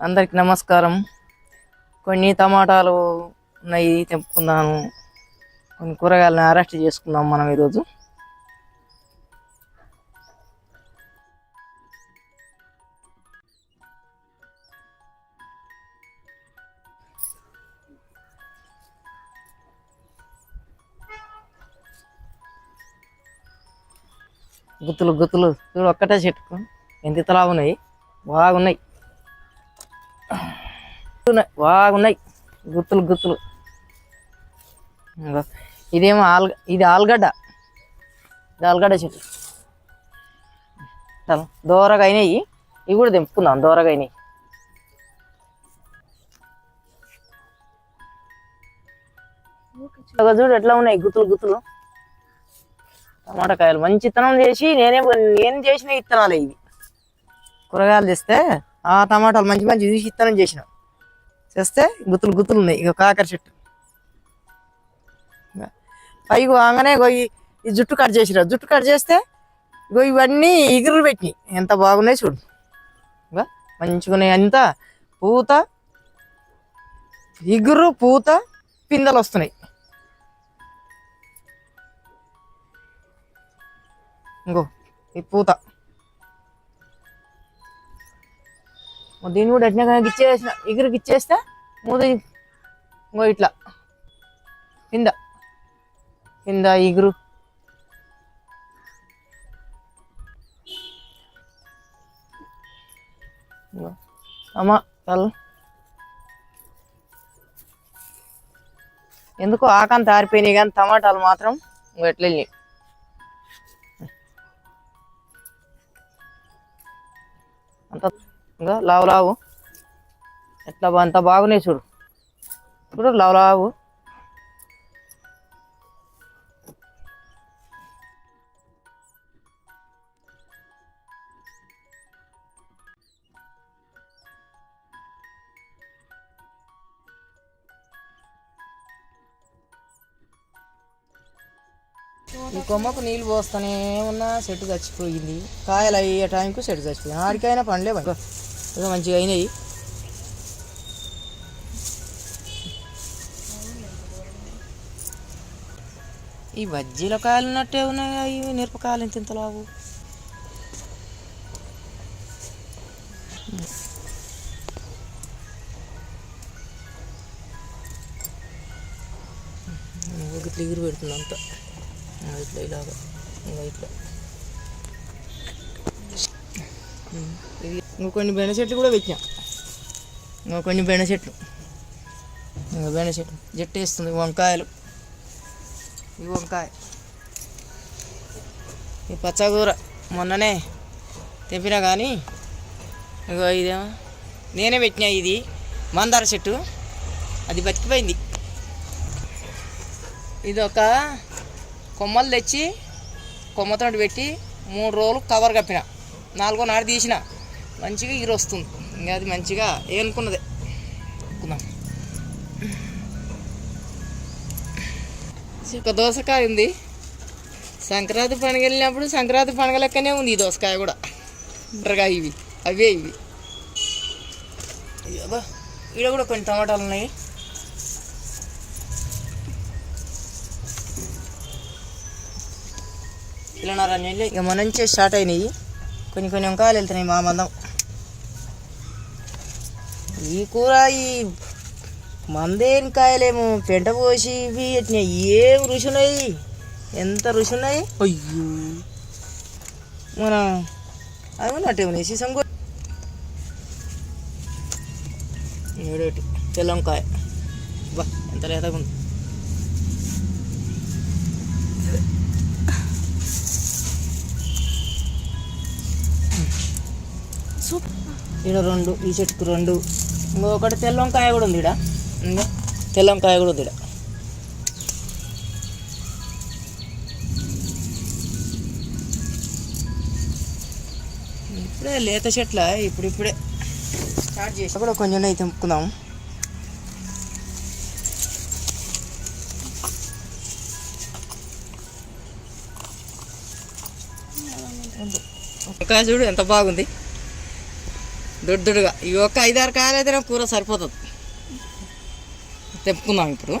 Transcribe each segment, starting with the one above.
అందరికి నమస్కారం. కొన్ని టమాటాలు ఉన్నాయి తెంపుకుందాము కొన్ని కూరగాయలను అరెస్ట్ చేసుకుందాం మనం ఈరోజు. గుత్తులు గుత్తులు. చూడు ఒక్కటే చెట్టుకు. ఎంత ఇతలా ఉన్నాయి బాగున్నాయి. ఉన్నాయి, బాగున్నాయి గుత్తులు. గుత్తులు ఇదేమో ఆల్ ఇది ఆలుగడ్డ. ఇది ఆలుగడ్డ చెట్టు. దూరగా అయినాయి. ఇవి కూడా తెంపుకుందాం దూరగా అయినాయి. చూడు ఎట్లా ఉన్నాయి గుత్తులు గుత్తులు. టమాటా కాయలు మంచి ఇత్తనం చేసి నేనే నేను చేసిన ఇత్తనాలే ఇవి. కూరగాయలు తెస్తే ఆ టమాటాలు మంచి మంచి తీసి ఇత్తనం చేసినాం. చేస్తే గుత్తులు గుత్తులు ఉన్నాయి. ఇక కాకర చెట్టు. పైకి వాగానే ఇగో ఈ జుట్టు కట్ చేసిరా జుట్టు కట్ చేస్తే ఇగో ఇవన్నీ ఇగురు పెట్టినాయి. ఎంత బాగున్నాయి చూడు. ఇగో మంచిగా ఉన్నాయి. అంతా పూత ఇగురు పూత పిందెలు వస్తున్నాయి. ఇంకో ఈ పూత. దీన్ని కూడా ఎట్లా ఇచ్చేసిన ఎగురికి ఇచ్చేస్తే మూత ఇంకో ఇట్లా. కింద. కింద ఎగురు అమ్మా చల్ ఎందుకో ఆకాంత ఆరిపోయినాయి కానీ టమాటాలు మాత్రం ఇంకో ఎట్లా అంత ఇంకా లావు లావు. ఎట్లా అంత బాగున్నాయి చూడు. చూడు లావు లావు. ఈ కొమ్మకు నీళ్ళు పోస్తూనే ఉన్నా చెట్టు చచ్చిపోయింది. కాయలు అయ్యే టైంకు చెట్టు చచ్చిపోయింది. ఆడికైనా పండ్లే ఇక మంచిగా అయినాయి. ఈ బజ్జీల కాయలు ఉన్నట్టే ఉన్నాయి? ఇవి మిరపకాయలు ఇంత ఇంత లావు. ఇట్లా ఎగురు పెడుతుంది అంతా. ఇట్లా ఇలాగా ఇంకా ఇట్లా. ఇది ఇంకా కొన్ని బెండ చెట్లు కూడా పెట్టినా. ఇంకా కొన్ని బెండ చెట్లు. ఇంకా బెండ చెట్లు జట్టు వేస్తుంది వంకాయలు. ఈ వంకాయ. ఈ పచ్చకూర మొన్ననే తెప్పినా కానీ ఇగో ఇదేమో. నేనే పెట్టినా ఇది. మందార చెట్టు. అది బతికిపోయింది. ఇది ఒక కొమ్మలు తెచ్చి కొమ్మతో పెట్టి మూడు రోజులు కవర్ కప్పిన. నాలుగో నాడు తీసిన. మంచిగా ఈరు వస్తుంది. ఇంకా అది మంచిగా ఏనుకున్నదే. అనుకున్నాం ఒక దోసకాయ ఉంది. సంక్రాంతి పండుగ వెళ్ళినప్పుడు సంక్రాంతి పండుగ లెక్కనే ఉంది ఈ దోసకాయ కూడా. బుర్రకాయ ఇవి. అవే ఇవి. అబ్బా ఈడ కూడా కొన్ని టమాటాలు ఉన్నాయి. కిలోన్నర నీళ్ళు ఇక మన నుంచే స్టార్ట్ అయినాయి. కొన్ని కొన్ని వంకాయలు వెళ్తున్నాయి మా మందం. ఈ కూర ఈ మందేని కాయలేమో పెంట పోసి ఇవి ఏం రుచి ఉన్నాయి ఎంత రుచి ఉన్నాయి అయ్యో. మన అవి ఉన్నట్టే ఉన్నాయి సీసం కూడా ఏడోటి? తెల్ల వంకాయ బా ఎంత లేతగా ఉంది. ఈడ రెండు ఈ చెట్టుకు రెండు. ఇంకొకటి తెల్ల వంకాయ కూడా ఉంది ఈడ ఇంకో. తెల్ల వంకాయ కూడా ఉంది ఈడ ఇప్పుడే లేత చెట్ల ఇప్పుడు ఇప్పుడే స్టార్ట్ చేసి కూడా కొంచెం అయితే తెంపుకుందాం. వంకాయ చూడు ఎంత బాగుంది. దొడ్డుగా. ఈ ఒక్క ఐదారు కాయలు అయితే కూర సరిపోతుంది. తెప్పుకుందాం ఇప్పుడు.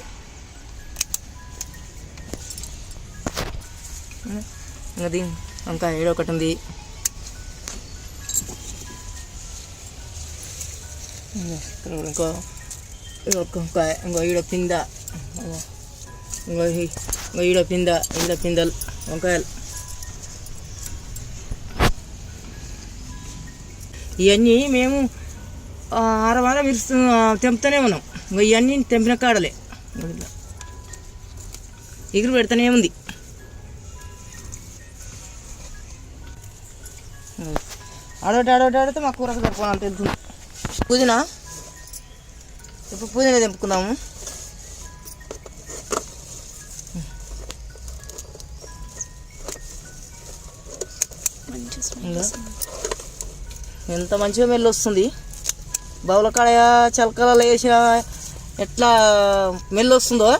అది ఇంకా ఏడో ఒకటి ఉంది. ఇంకో ఇంకో ఇంకో ఈడ పింద. ఇంకో ఇంకో ఇంకో ఈడ పింద ఈడ పిందలు వంకాయలు. ఇవన్నీ మేము ఆరవారం ఆరు ఇరుస్తూ తెంపుతూనే ఉన్నాం. ఇవన్నీ తెంపిన కాడలే. ఎగురు పెడతానే ఉంది. ఆడోటి ఆడోటి ఆడితే మా కూరకు సరిపోనంత వెళ్తుంది పుదీనా ఇప్పుడు పుదీనా తెంపుకుందాము ఎంత మంచిగా మెల్లి వస్తుంది. బౌలకాయ చలకలలో వేసిన ఎట్లా మెల్లు వస్తుందో.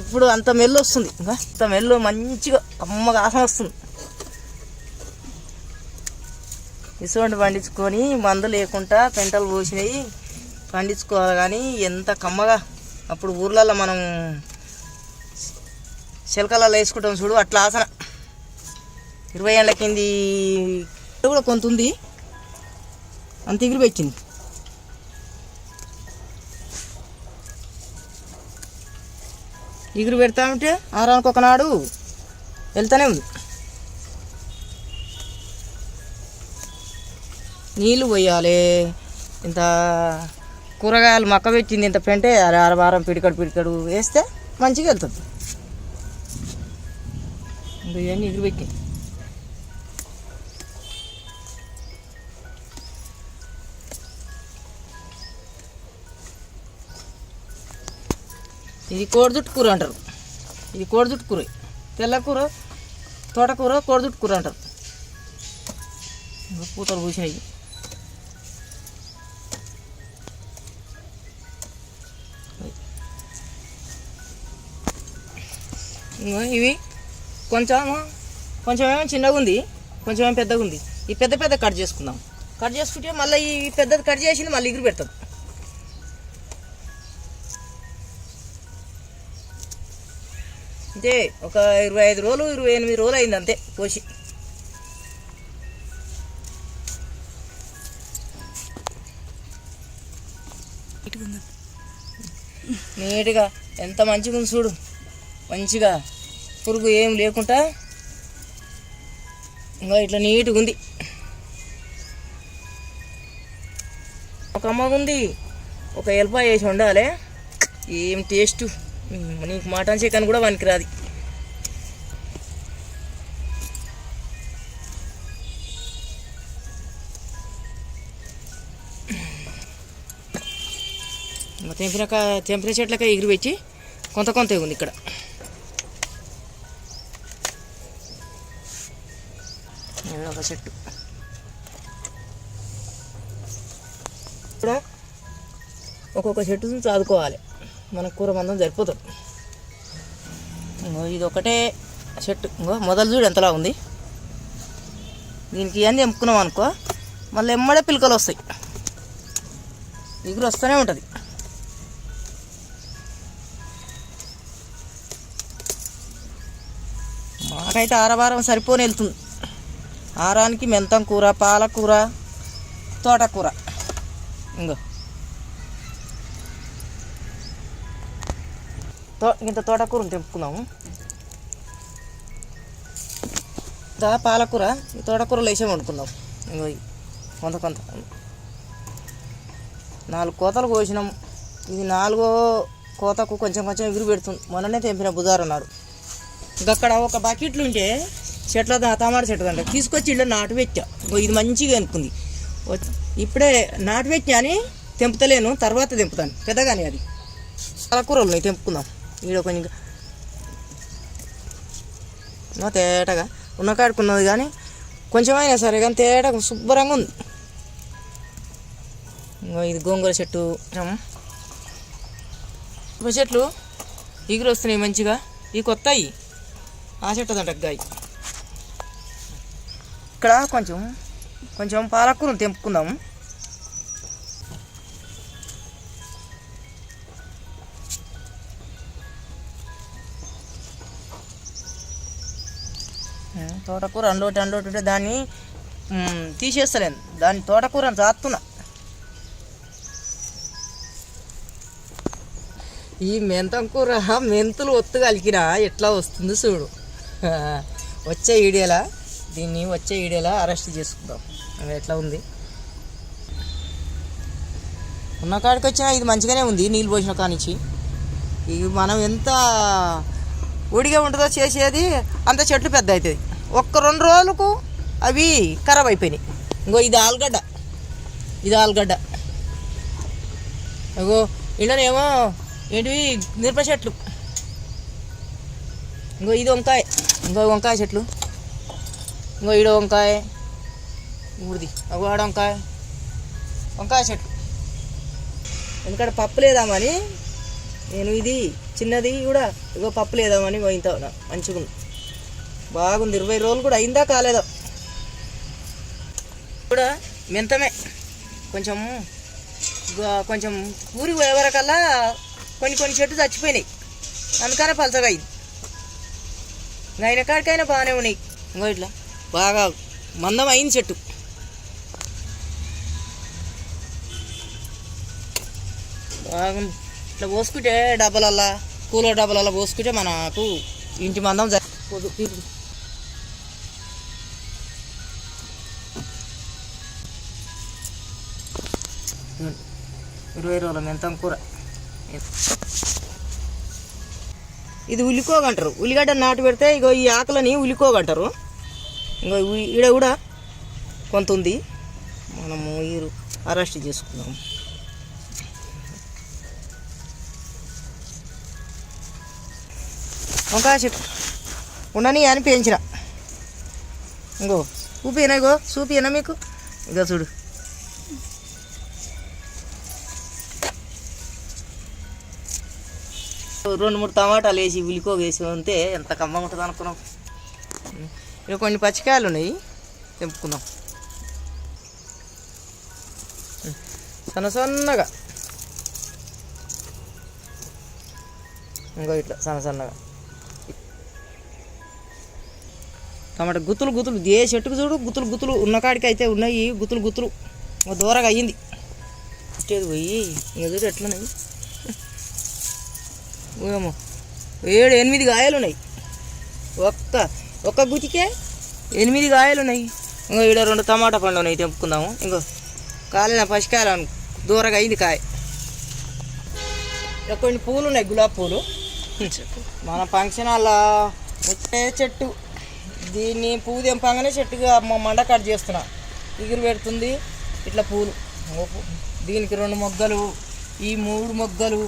ఇప్పుడు అంత మెల్లు వస్తుంది. అంత మెల్లు మంచిగా అమ్మగా ఆసన వస్తుంది. ఇసువంటి పండించుకొని మందు లేకుండా పెంటలు పోసినవి పండించుకోవాలి కానీ ఎంత కమ్మగా. అప్పుడు ఊర్లలో మనం చిలకలలో వేసుకుంటాం చూడు అట్లా ఆసన. ఇరవై ఏళ్ళ కింది కూడా కొంత ఉంది. అంత ఎగిరిపోయింది పెట్టింది. ఎగురు పెడతామంటే ఆరానికి ఒకనాడు వెళ్తానే ఉంది. నీళ్ళు పోయాలి. ఇంత కూరగాయలు మక్క పెట్టింది ఇంత పెంటే అర వారం పిడికడు పిడికడు వేస్తే మంచిగా వెళ్తుంది. ఇవన్నీ ఎగురు పెట్టింది. ఇది కోడిజుట్టు కూర అంటారు. ఇది కోడిజుట్టు కూర. తెల్ల కూర తోటకూర కోడిజుట్టు కూర అంటారు. పూతలు పూసినాయి ఇవి కొంచెం కొంచెం ఏమో చిన్నగా ఉంది కొంచెం ఏమో పెద్దగా ఉంది. ఈ పెద్ద పెద్ద కట్ చేసుకుందాం. కట్ చేసుకుంటే మళ్ళీ ఈ పెద్దది కట్ చేసింది మళ్ళీ ఎగురు పెడతాం. అంతే ఒక ఇరవై ఐదు రోజులు ఇరవై ఎనిమిది రోజులు అయింది అంతే కోసి. నీట్గా ఎంత మంచిగా ఉంది చూడు. మంచిగా పురుగు ఏం లేకుండా ఇంకా ఇట్లా నీట్గా ఉంది. ఒక అమ్మగా ఉంది ఒక ఎల్పా వేసి ఉండాలి. ఏం టేస్ట్? నీకు మటన్ చికెన్ కూడా పనికిరాదు. తెంపినాక తెంపిన చెట్లకే ఎగిరి పెట్టి కొంత కొంత ఉంది ఇక్కడ. ఒక చెట్టు. కూడా ఒక్కొక్క చెట్టు చదువుకోవాలి మన కూర మందం సరిపోతుంది ఇంకో ఇది ఒకటే చెట్టు ఇంకో మొదలు చూడు ఎంతలా ఉంది. దీనికి ఇవన్నీ ఎంపుకున్నాం అనుకో మళ్ళీ ఎమ్మడే పిలకలు వస్తాయి. ఎగురు వస్తూనే ఉంటుంది. మాకైతే ఆరవారం సరిపోని వెళ్తుంది. ఆరానికి మెంతం కూర పాలకూర తోటకూర. ఇంకో తో ఇంత తోటకూరను తెంపుకున్నాము దా పాలకూర ఈ తోటకూరలో వేసే వండుకుందాం. ఇంకో కొంత కొంత. నాలుగు కోతలు కోసినాం. ఇది నాలుగో కోతకు కొంచెం కొంచెం ఎగురు పెడుతుంది మొన్ననే తెంపిన బుధారం ఇంక అక్కడ ఒక బకెట్లు ఉంటే చెట్ల తామర చెట్టు అంట తీసుకొచ్చి ఇళ్ళ నాటు పెట్టా. ఇది మంచిగా అనుకుంది ఇప్పుడే నాటు పెట్టా అని తెంపుతలేను తర్వాత తెంపుతాను. పెద్దగానే అది. చాలా కూరలు ఉన్నాయి తెంపుకుందాం. ఈడ కొంచెం నా తేటగా ఉన్న కాడుకున్నది కానీ కొంచెం అయినా సరే కానీ తేటగా శుభ్రంగా ఉంది. ఇంకో ఇది గోంగూర చెట్టు. ఏమో. చెట్లు ఎగురు వస్తున్నాయి మంచిగా. ఈ కొత్తవి ఆ చెట్టు దంట ఇక్కడ కొంచెం కొంచెం పాలకూరను తెంపుకుందాము. తోటకూర అన్లోటి అన్లోటి ఉంటే దాన్ని తీసేస్తలేను. దాన్ని తోటకూర చాస్తున్నా ఈ మెంతం కూర మెంతులు ఒత్తు కలికినా ఎట్లా వస్తుంది చూడు. వచ్చే ఈడేలా దీన్ని వచ్చే ఈడేలా అరెస్ట్ చేసుకుందాం. అది ఎట్లా ఉంది? ఉన్న కాడికి వచ్చినా ఇది మంచిగానే ఉంది నీళ్ళు పోసిన కానిచ్చి ఇది మనం ఎంత ఒడిగా ఉంటుందో చేసేది? అంత చెట్లు పెద్ద అవుతుంది. ఒక్క రెండు రోజులకు అవి ఖరాబ్ అయిపోయినాయి. ఇంకో ఇది ఆలుగడ్డ. ఇది ఆలుగడ్డ. ఇగో ఇండనేమో ఏంటివి? మిరప చెట్లు. ఇంకో ఇది వంకాయ. ఇంకో వంకాయ చెట్లు. ఇంకో ఈడ వంకాయ. ఊడిది అగో ఆడ వంకాయ. వంకాయ చెట్లు. ఎందుకంటే పప్పు లేదామని నేను ఇది చిన్నది కూడా ఇగో పప్పు లేదామని పోయింతా ఉన్నా మంచిగా ఉంది బాగుంది ఇరవై రోజులు కూడా అయిందా కాలేదా? కూడా మెంతమే. కొంచెం కొంచెం ఊరి పోయేవరకల్లా కొన్ని కొన్ని చెట్లు చచ్చిపోయినాయి. అందుకనే పలసగా అయింది. ఇంకా అయిన కాడికైనా బాగానే ఉన్నాయి. ఇంకో ఇట్లా బాగా మందం అయింది చెట్టు. బాగుంది. ఇట్లా పోసుకుంటే డబ్బలల్లా కూలర్ డబ్బలల్లా పోసుకుంటే మనకు ఇంటి మందం ఇది. ఇరవై రోజుల మెంతం కూర? ఇది ఉల్లికోగంటారు. ఉల్లిగడ్డ నాటు పెడితే ఇగో ఈ ఆకులని ఉల్లికోగంటారు. ఇంకో ఈడ కూడా కొంత ఉంది. మనము ఈ అరెస్ట్ చేసుకుందాం వంకాయ చెట్టు ఉండని అని పెంచిన ఇంకో. చూపినా ఇగో చూపినా మీకు? ఇగో చూడు. రెండు మూడు టమాటాలు వేసి ఉలికో వేసి ఉంటే ఎంత కమ్మగా ఉంటుంది అనుకున్నాం. ఇక్కడ కొన్ని పచ్చికాయలు ఉన్నాయి తెంపుకుందాం. సన్న సన్నగా. ఇంకో ఇట్లా సన్న సన్నగా. టమాటా గుత్తులు గుత్తులు ఏ చెట్టుకు చూడు గుత్తులు గుత్తులు ఉన్న కాడికి అయితే ఉన్నాయి గుత్తులు గుత్తులు. దూరగా అయ్యింది. ఇచ్చేది పోయి ఇంకా చూడు ఎట్లున్నాయి ఏమో ఏడు ఎనిమిది కాయలు ఉన్నాయి ఒక్క ఒక్క గుతికే ఎనిమిది కాయలు ఉన్నాయి ఇంకో ఈడ రెండు టమాటా పండ్లు ఉన్నాయి తెంపుకుందాము. ఇంకో కాలిన పసికాయలు దూరగా అయింది కాయ. కొన్ని పూలు ఉన్నాయి గులాబీ పూలు. మన ఫంక్షన్ హాల్లో వచ్చే చెట్టు. దీన్ని పువ్వు తెంపగానే చెట్టుగా మండ కట్ చేస్తున్నా. ఎగురు పెడుతుంది. ఇట్లా పూలు. దీనికి రెండు మొగ్గలు ఈ మూడు మొగ్గలు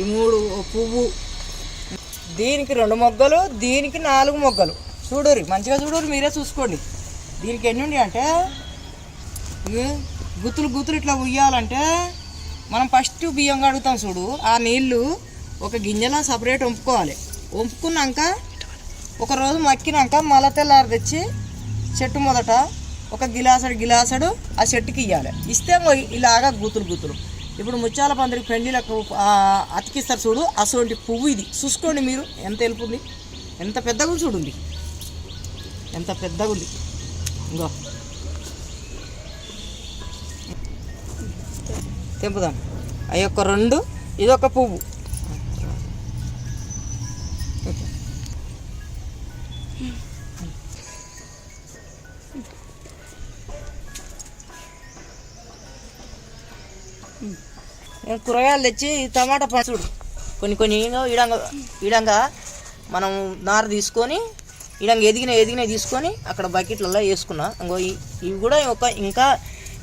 ఈ మూడు పువ్వు. దీనికి రెండు మొగ్గలు దీనికి నాలుగు మొగ్గలు. చూడరు మంచిగా చూడరు మీరే చూసుకోండి. దీనికి ఎన్ని ఉన్నాయి అంటే గుతులు గుత్తులు గుత్తులు ఇట్లా ఉయ్యాలంటే మనం ఫస్ట్ బియ్యం కడుగుతాం చూడు ఆ నీళ్ళు ఒక గింజలో సపరేట్ వంపుకోవాలి వంపుకున్నాక ఒకరోజు మక్కినాక మళ్ళా తెల్లారి తెచ్చి చెట్టు మొదట ఒక గిలాసడు గిలాసడు ఆ చెట్టుకి ఇవ్వాలి ఇస్తే ఇలాగా గుతులు గుతులు. ఇప్పుడు ముత్యాల పందిరి పెండిలకు అతికిస్తారు చూడు అసలు పువ్వు ఇది. చూసుకోండి మీరు ఎంత వెలుపుంది ఎంత పెద్దగా చూడండి. ఎంత పెద్దగా ఉంది ఇంకో. తెంపుదాం. అవి ఒక రెండు ఇది ఒక పువ్వు. కూరగాయలు తెచ్చి టమాటా పండు కొన్ని కొన్ని ఇంగో ఈడంగా ఈడంగా మనం నార తీసుకొని ఈడంగా ఎదిగిన ఎదిగిన తీసుకొని అక్కడ బకెట్లలో వేసుకున్నా. ఇంకో ఇవి కూడా ఒక ఇంకా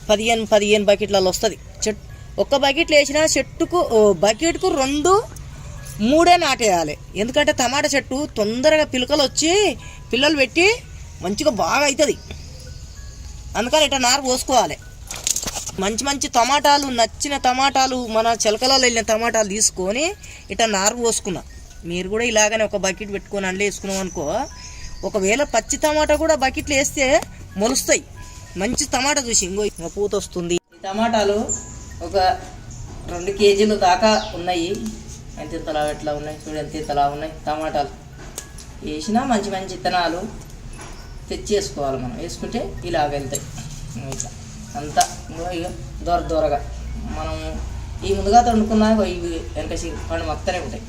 పదిహేను పదిహేను బకెట్లలో వస్తుంది. చెట్ ఒక్క బకెట్లో వేసిన చెట్టుకు ఓ బకెట్కు రెండు మూడే నాటేయాలి. ఎందుకంటే టమాటా చెట్టు తొందరగా పిలకలు వచ్చి పిల్లలు పెట్టి మంచిగా బాగా అవుతుంది అందుకని ఇట్లా నారు పోసుకోవాలి. మంచి మంచి టమాటాలు నచ్చిన టమాటాలు మన చిలకలలో వెళ్ళిన టమాటాలు తీసుకొని ఇట్లా నారు పోసుకున్నా. మీరు కూడా ఇలాగనే ఒక బకెట్ పెట్టుకొని అండ్లు వేసుకున్నాం అనుకో ఒకవేళ పచ్చి టమాటా కూడా బకెట్లు వేస్తే మొలుస్తాయి. మంచి టమాటా చూసి ఇంకో పూత వస్తుంది. టమాటాలు ఒక రెండు కేజీలు దాకా ఉన్నాయి. ఎంత ఇంతలా ఎట్లా ఉన్నాయి? చూడు ఎంత ఇంతలా ఉన్నాయి. టమాటాలు వేసినా మంచి మంచి విత్తనాలు తెచ్చి వేసుకోవాలి మనం. వేసుకుంటే ఇలా వెళ్తాయి. ఇట్లా అంతా ఇంకో ఇక దొర దొరగా. మనం ఈ ముందుగా వండుకున్నా ఇవి వెనక పండు మొత్తనే ఉంటాయి.